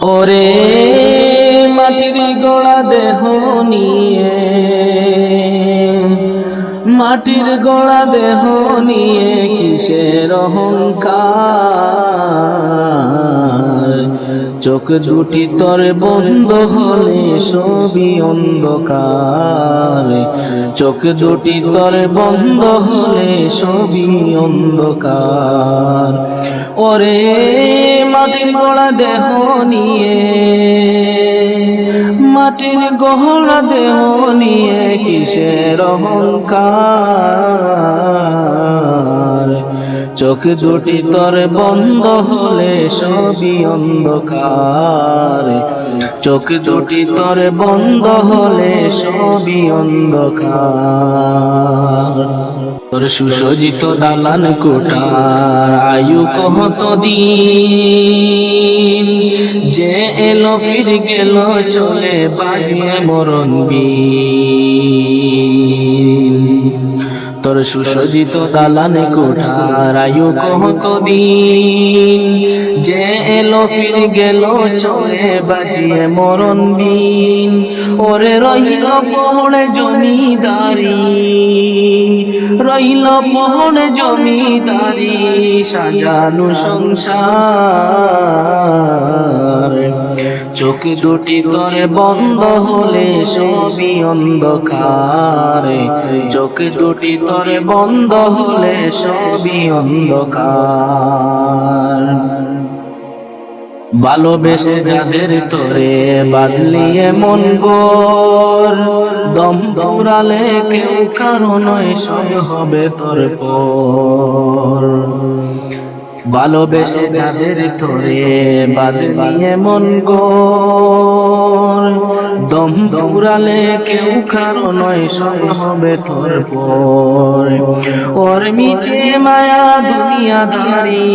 ওরে মাটির গোড়া দেহ নিয়ে, মাটির গোড়া দেহ নিয়ে কিসের অহংকার? চোখ দুটি তোর বন্ধ হলে সবই অন্ধকার। চোখ দুটি তোর বন্ধ হলে সবই অন্ধকার। ওরে মাটির গোড়া দেহ নিয়ে মাটির গহনা দেহ নিয়ে কিসের অহংকার? চোখ দুটি তোর বন্ধ হলে সবই অন্ধকার। চোখ দুটি তোর বন্ধ হলে সবই অন্ধকার। তোর সুসজ্জিত দালান কোটার আয়ু কহত দিন। যে এলো ফির গেল চলে বাজিয়ে মরণ বিন তোর সুসজ্জিত দালান কোঠার আয়ু কহত দিন। যে এলো ফির গেল চলে বাজিয়ে মরণ বিন ওরে রহিল পহড়ে জমিদারি, রইল পহড়ে জমিদারি সাজানো সংসার। চোখ দুটি তোরে বন্ধ হলে সবই অন্ধকার। চোখ দুটি তোরে বন্ধ হলে সবই অন্ধকার। ভালোবেসে যাদের তোরে বাদলিয়ে মন গোর দম দৌড়ালে কেউ কারণ সব হবে তোর পর। ভালোবেসে যাদের তোরে বাদলিয়ে মন গোর দম দৌড়ালে কেউ কারণ সব হবে তোর পর। ওর মিচে মায়া দুনিয়াদারি,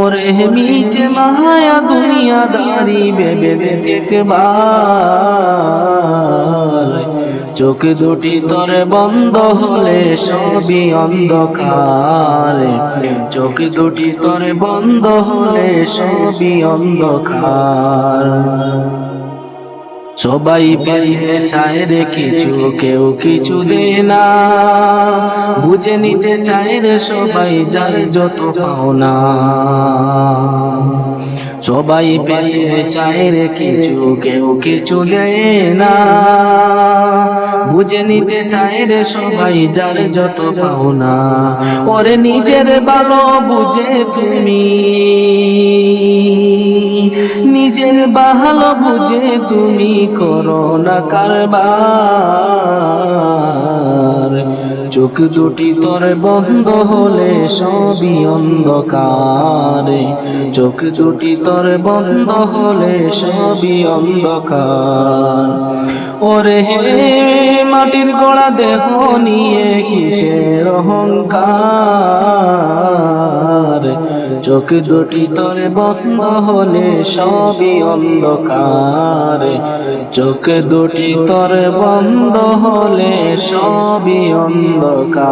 ওরে মিচে মায়া দুনিয়াদারি বেবে দেখে বার চোখ দুটি তোরে বন্ধ হলে সবই অন্ধকার। চোখ দুটি তোরে বন্ধ হলে সবই অন্ধকার। সবাই পেলে চায় রে কিছু, কেউ কিছু দে না। বুঝে নিতে চায় রে সবাই যার যত পাওনা। সবাই পেলে চায় রে কিছু, কেউ কিছু দেয় না। বুঝে নিতে চায় রে সবাই যার যত পাওনা, ওরে নিজের ভালো বুঝে তুমি। নিজের ভালো বুঝে তুমি করো না কারবার। চোখ দুটি তোর বন্ধ হলে সবই অন্ধকার। চোখ দুটি তোর বন্ধ হলে সবই অন্ধকার। ওরে হে মাটির গোড়া দেহ নিয়ে কিসের অহংকার? চোখ দুটি তোর বন্ধ হলে সবই অন্ধকার। চোখ দুটি তোর বন্ধ হলে সবই অন্ধকার।